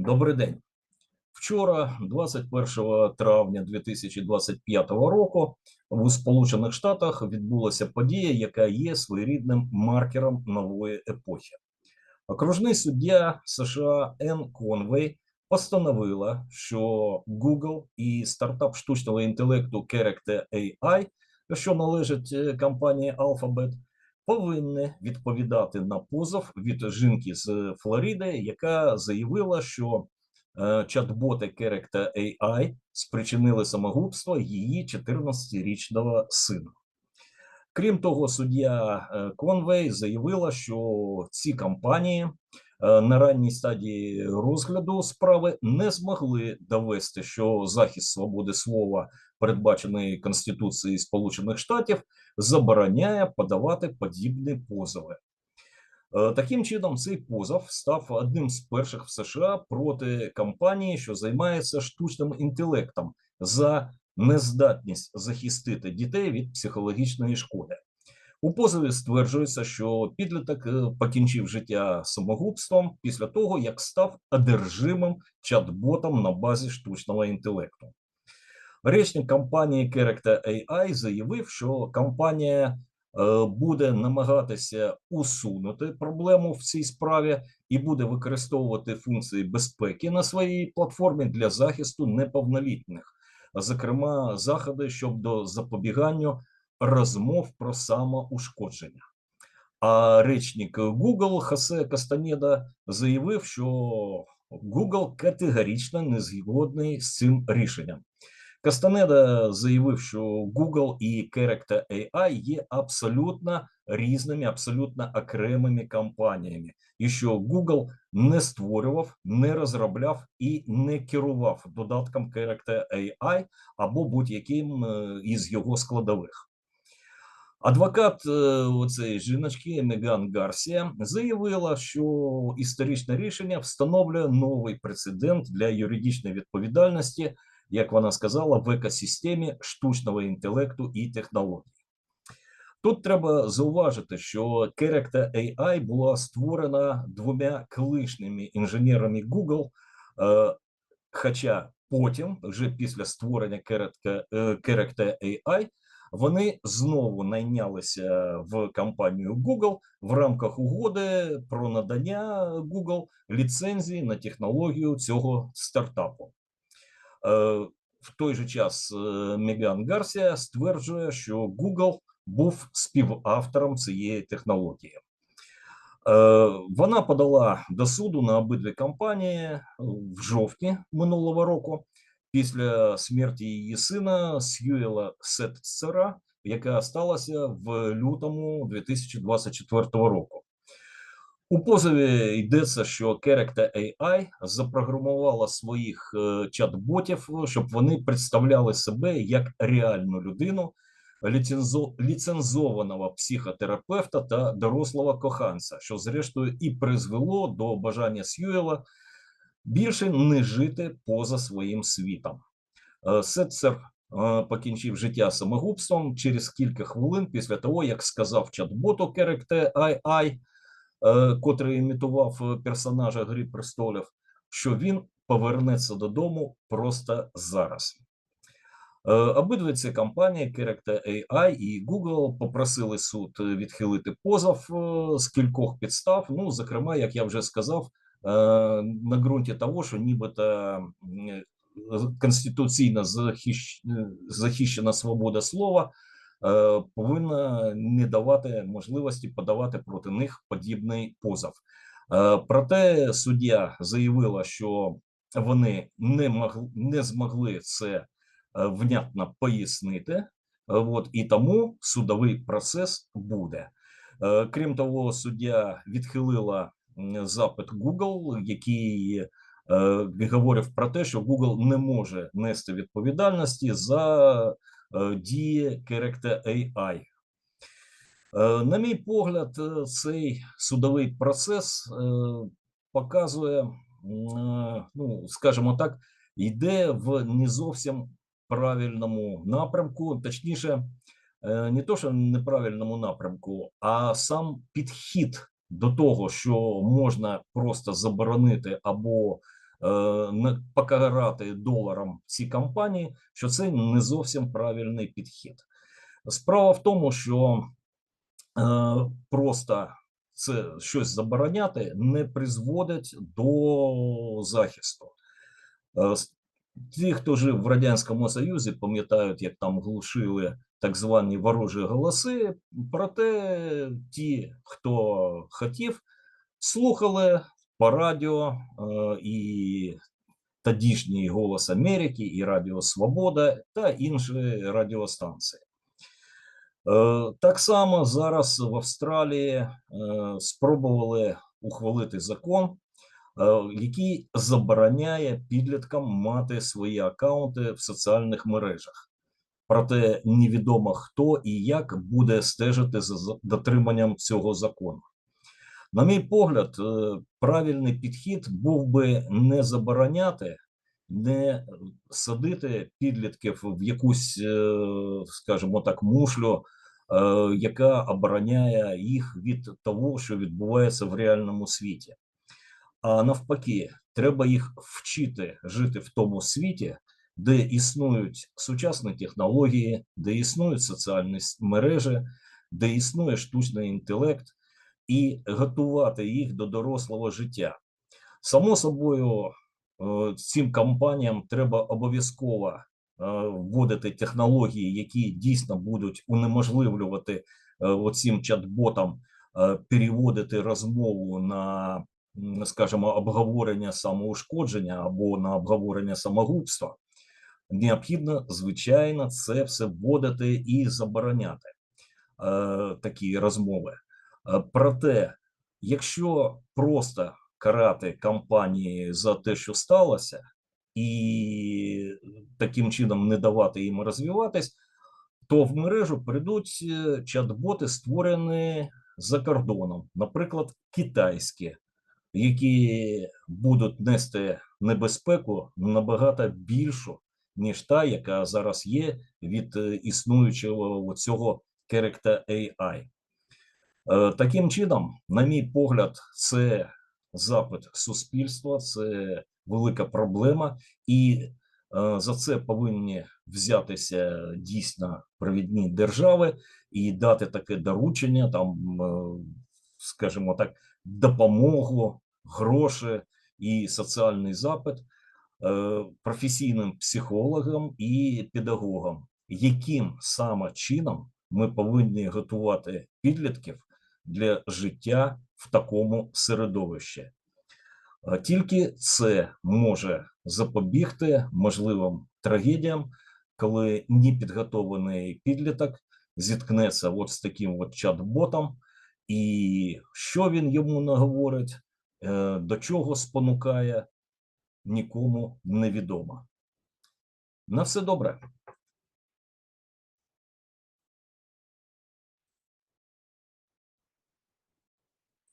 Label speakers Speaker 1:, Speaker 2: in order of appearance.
Speaker 1: Добрий день. Вчора, 21 травня 2025 року, у Сполучених Штатах відбулася подія, яка є своєрідним маркером нової епохи. Окружний суддя США Енн Конвей постановила, що Google і стартап штучного інтелекту Character AI, що належить е, компанії Alphabet, повинні відповідати на позов від жінки з Флориди, яка заявила, що е, чат-боти Character AI спричинили самогубство її 14-річного сина. Крім того, суддя е, Конвей заявила, що ці компанії е, на ранній стадії розгляду справи не змогли довести, що захист свободи слова, передбачений Конституцією Сполучених Штатів, забороняє подавати подібні позови. Е, Таким чином, цей позов став одним з перших в США проти компанії, що займається штучним інтелектом за нездатність захистити дітей від психологічної шкоди. У позові стверджується, що підліток е, покінчив життя самогубством після того, як став одержимим чат-ботом на базі штучного інтелекту. Речник компанії Character AI заявив, що компанія е, буде намагатися усунути проблему в цій справі і буде використовувати функції безпеки на своїй платформі для захисту неповнолітніх, зокрема, заходи щодо запобігання розмов про самоушкодження. А речник Google Хосе Кастанеда заявив, що Google категорично не згодний з цим рішенням. Кастанеда заявив, що Google і Character AI є абсолютно різними, абсолютно окремими компаніями, і що Google не створював, не розробляв і не керував додатком Character AI або будь-яким е, із його складових. Адвокат е, оцеї жіночки Меган Гарсія заявила, що історичне рішення встановлює новий прецедент для юридичної відповідальності, як вона сказала, в екосистемі штучного інтелекту і технологій. Тут треба зауважити, що Character AI була створена двома колишніми інженерами Google, е, хоча потім, вже після створення Character е, AI, вони знову найнялися в компанію Google в рамках угоди про надання Google ліцензії на технологію цього стартапу. Е, В той же час е, Меган Гарсія стверджує, що Google був співавтором цієї технології. Е, Вона подала до суду на обидві компанії в жовтні минулого року після смерті її сина Сьюела Сетцера, яка сталася в лютому 2024 року. У позові йдеться, що Character AI запрограмувала своїх е, чат-ботів, щоб вони представляли себе як реальну людину, ліцензо- ліцензованого психотерапевта та дорослого коханця, що зрештою і призвело до бажання Сьюела більше не жити поза своїм світом. Е, Сетцер е, покінчив життя самогубством через кілька хвилин після того, як сказав чат-боту Character AI, е, котрий імітував е, персонажа Гри престолів, що він повернеться додому просто зараз. Е, Обидві ці компанії Character AI і Google попросили суд е, відхилити позов е, з кількох підстав. Ну, зокрема, як я вже сказав, е, на ґрунті того, що нібито е, конституційно е, захищена свобода слова е, повинна не давати можливості подавати проти них подібний позов. Е, Проте суддя заявила, що вони не могли не змогли це е, внятно пояснити, е, от, і тому судовий процес буде. Е, Крім того, суддя відхилила запит Google, який е, говорив про те, що Google не може нести відповідальності за е, дії Character AI. Е, На мій погляд, е, цей судовий процес е, показує, е, ну скажімо так, йде в не зовсім правильному напрямку, точніше, е, не то, що неправильному напрямку, а сам підхід до того, що можна просто заборонити або е, покарати доларом ці компанії, що це не зовсім правильний підхід. Справа в тому, що е, просто це щось забороняти не призводить до захисту. Е, Ті, хто жив в Радянському Союзі, пам'ятають, як там глушили так звані ворожі голоси. Проте ті, хто хотів, слухали по радіо е, і тодішній голос Америки, і Радіо Свобода та інші радіостанції. Е, Так само зараз в Австралії е, спробували ухвалити закон, який забороняє підліткам мати свої акаунти в соціальних мережах. Проте невідомо хто і як буде стежити за дотриманням цього закону. На мій погляд, е, правильний підхід був би не забороняти, не садити підлітків в якусь, е, скажімо так, мушлю, е, яка обороняє їх від того, що відбувається в реальному світі. А навпаки, треба їх вчити жити в тому світі, де існують сучасні технології, де існують соціальні мережі, де існує штучний інтелект, і готувати їх до дорослого життя. Само собою, е, цим компаніям треба обов'язково е, вводити технології, які дійсно будуть унеможливлювати е, оцим чат-ботам переводити розмову на, скажімо, обговорення самоушкодження або на обговорення самогубства. Необхідно, звичайно, це все вводити і забороняти е, такі розмови. Е, Проте, якщо просто карати компанії за те, що сталося, і таким чином не давати їм розвиватись, то в мережу прийдуть е, чат-боти, створені за кордоном, наприклад, китайські, які будуть нести небезпеку набагато більшу, ніж та, яка зараз є від е, існуючого цього Character AI. Е, Таким чином, на мій погляд, це запит суспільства, це велика проблема, і е, за це повинні взятися дійсно провідні держави і дати таке доручення, там, е, скажімо так, допомогу, гроші і соціальний запит професійним психологам і педагогам, яким саме чином ми повинні готувати підлітків для життя в такому середовищі. Тільки це може запобігти можливим трагедіям, коли непідготовлений підліток зіткнеться от з таким от чат-ботом, і що він йому наговорить, е, до чого спонукає, нікому невідомо. На все добре.